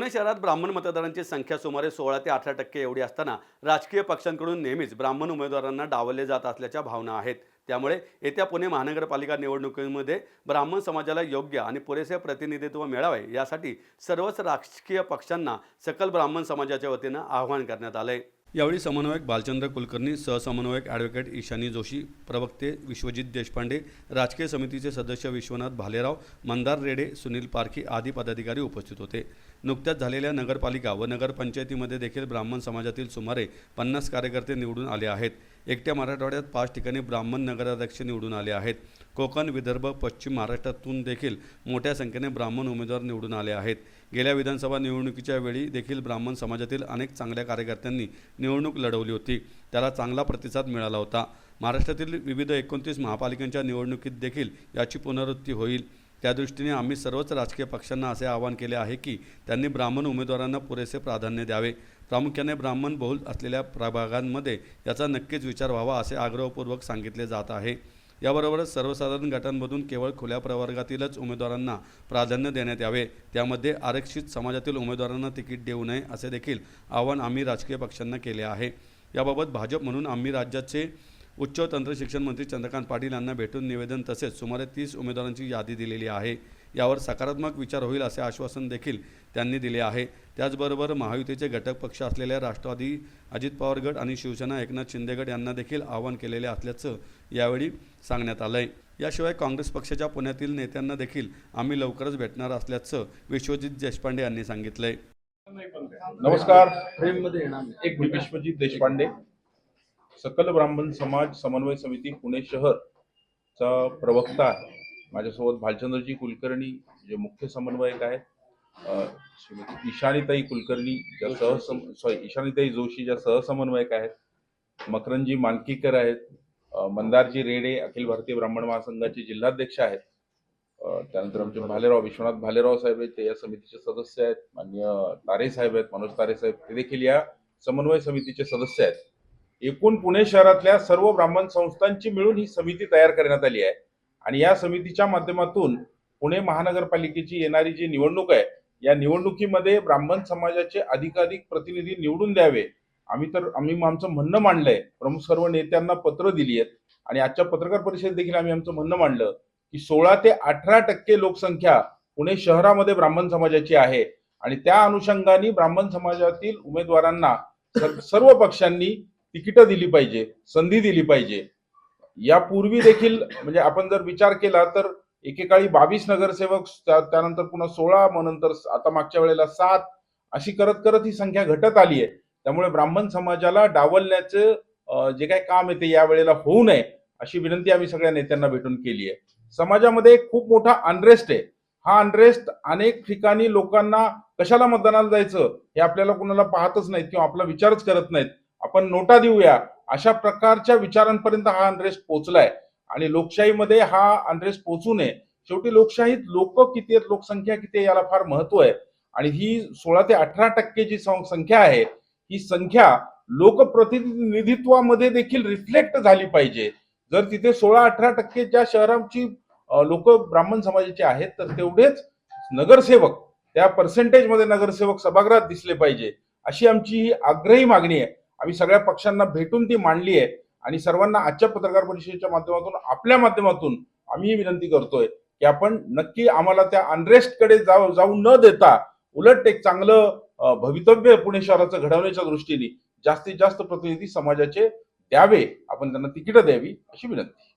पुणे शहरात ब्राह्मण मतदारांची संख्या सुमारे सोळा ते अठरा टक्के एवढी असताना राजकीय पक्षांकडून नेहमीच ब्राह्मण उमेदवारांना डावलले जात असल्याच्या भावना आहेत. त्यामुळे येत्या पुणे महानगरपालिका निवडणुकीमध्ये ब्राह्मण समाजाला योग्य आणि पुरेसे प्रतिनिधित्व मिळावे यासाठी सर्वच राजकीय पक्षांना सकल ब्राह्मण समाजाच्या वतीनं आवाहन करण्यात आलंय. यावेळी समन्वयक बालचंद्र कुलकर्णी सहसमन्वयक ॲडव्होकेट ईशानी जोशी प्रवक्ते विश्वजित देशपांडे राजकीय समितीचे सदस्य विश्वनाथ भालेराव मंदार रेडे सुनील पारखी आदी पदाधिकारी उपस्थित होते. नुकत्याच झालेल्या नगरपालिका व नगरपंचायतीमध्ये देखील ब्राह्मण समाजातील सुमारे पन्नास कार्यकर्ते निवडून आले आहेत. एकट्या मराठवाड्यात पाच ठिकाणी ब्राह्मण नगराध्यक्ष निवडून आले आहेत. कोकण विदर्भ पश्चिम महाराष्ट्रातून देखील मोठ्या संख्येने ब्राह्मण उमेदवार निवडून आले आहेत. गेल्या विधानसभा निवडणुकीच्या वेळी देखील ब्राह्मण समाजातील अनेक चांगल्या कार्यकर्त्यांनी निवडणूक लढवली होती. त्याला चांगला प्रतिसाद मिळाला होता. महाराष्ट्रातील विविध एकोणतीस महापालिकांच्या निवडणुकीत देखील याची पुनरावृत्ती होईल. त्या दृष्टीने आम्ही सर्वच राजकीय पक्षांना असे आवाहन केले आहे की त्यांनी ब्राह्मण उमेदवारांना पुरेसे प्राधान्य द्यावे. प्रामुख्याने ब्राह्मण बहुल असलेल्या प्रभागांमध्ये याचा नक्कीच विचार व्हावा असे आग्रहपूर्वक सांगितले जात आहे. याबरोबरच सर्वसाधारण गटांमधून केवळ खुल्या प्रवर्गातीलच उमेदवारांना प्राधान्य देण्यात यावे. त्यामध्ये आरक्षित समाजातील उमेदवारांना तिकीट देऊ नये असे देखील आवाहन आम्ही राजकीय पक्षांना केले आहे. याबाबत भाजप म्हणून आम्ही राज्याचे उच्च तंत्र शिक्षण मंत्री चंद्रकांत पाटील यांना भेटून निवेदन तसेच सुमारे तीस उमेदवारांची यादी दिलेली आहे. यावर सकारात्मक विचार होईल असे आश्वासन देखील त्यांनी दिले आहे. त्याचबरोबर महायुतीचे घटक पक्ष असलेल्या राष्ट्रवादी अजित पवार गट आणि शिवसेना एकनाथ शिंदे गट यांना देखील आवाहन केलेले असल्याचं यावेळी सांगण्यात आलंय. याशिवाय काँग्रेस पक्षाच्या पुण्यातील नेत्यांना देखील आम्ही लवकरच भेटणार असल्याचं विश्वजित देशपांडे यांनी सांगितलंय. नमस्कार. एक विश्वजित देशपांडे. सकल ब्राह्मण समाज समन्वय समिती पुणे शहर चा प्रवक्ता आहे. माझ्यासोबत भालचंद्रजी कुलकर्णी जे मुख्य समन्वयक आहेत ईशानीताई कुलकर्णी ज्या सहसम सॉरी ईशानीताई जोशी ज्या सहसमन्वयक आहेत मकरंजी मानकीकर आहेत मंदारजी रेडे अखिल भारतीय ब्राह्मण महासंघाचे जिल्हाध्यक्ष आहेत त्यानंतर आमचे भालेराव विश्वनाथ भालेराव साहेब आहेत ते या समितीचे सदस्य आहेत मान्य तारे साहेब आहेत मनोज तारे साहेब ते देखील या समन्वय समितीचे सदस्य आहेत. एकूण पुणे शहरातल्या सर्व ब्राह्मण संस्थांची मिळून ही समिती तयार करण्यात आली आहे. आणि या समितीच्या माध्यमातून पुणे महानगरपालिकेची येणारी जी निवडणूक आहे या निवडणुकीमध्ये ब्राह्मण समाजाचे अधिकाधिक प्रतिनिधी निवडून द्यावे. आम्ही तर आम्ही आमचं म्हणणं मांडलंय. प्रमुख सर्व नेत्यांना पत्र दिली आहेत. आणि आजच्या पत्रकार परिषदेत देखील आम्ही आमचं म्हणणं मांडलं की सोळा ते अठरा टक्के लोकसंख्या पुणे शहरामध्ये ब्राह्मण समाजाची आहे. आणि त्या अनुषंगाने ब्राह्मण समाजातील उमेदवारांना सर्व पक्षांनी तिकीटं दिली पाहिजे संधी दिली पाहिजे. यापूर्वी देखील म्हणजे आपण जर विचार केला तर एकेकाळी बावीस नगरसेवक त्या- त्यानंतर पुन्हा सोळा मग नंतर आता मागच्या वेळेला सात अशी करत करत ही संख्या घटत आली आहे. त्यामुळे ब्राह्मण समाजाला डावलण्याचं जे काही काम आहे ते या वेळेला होऊ नये अशी विनंती आम्ही सगळ्या नेत्यांना भेटून केली आहे. समाजामध्ये खूप मोठा अनरेस्ट आहे. हा अनरेस्ट अनेक ठिकाणी लोकांना कशाला मतदानाला जायचं हे आपल्याला कुणाला पाहतच नाहीत किंवा आपला विचारच करत नाहीत. आपण नोटा देऊया अशा प्रकारच्या विचारांपर्यंत हा अनरेस्ट पोहोचलाय. आणि लोकशाहीमध्ये हा अनरेस्ट पोहोचू नये. शेवटी लोकशाहीत लोक किती आहेत? लोकसंख्या किती आहे? याला फार महत्त्व आहे. आणि ही सोळा ते अठरा टक्के जी सं- संख्या आहे ही संख्या लोकप्रतिनिधित्वामध्ये देखील रिफ्लेक्ट झाली पाहिजे. जर तिथे सोळा अठरा टक्के ज्या शहराची लोक ब्राह्मण समाजाचे आहेत तर तेवढेच नगरसेवक त्या पर्सेंटेजमध्ये नगरसेवक सभागृहात दिसले पाहिजे. अशी आमची ही आग्रही मागणी आहे. आम्ही सगळ्या पक्षांना भेटून ती मांडली आहे. आणि सर्वांना आजच्या पत्रकार परिषदेच्या माध्यमातून आपल्या माध्यमातून आम्ही ही विनंती करतोय की आपण नक्की आम्हाला त्या अनरेस्टकडे जाऊ जाऊ न देता उलट एक चांगलं भवितव्य पुणे शहराचं घडवण्याच्या दृष्टीने जास्तीत जास्त प्रतिनिधी समाजाचे द्यावे. आपण त्यांना तिकीटं द्यावी अशी विनंती.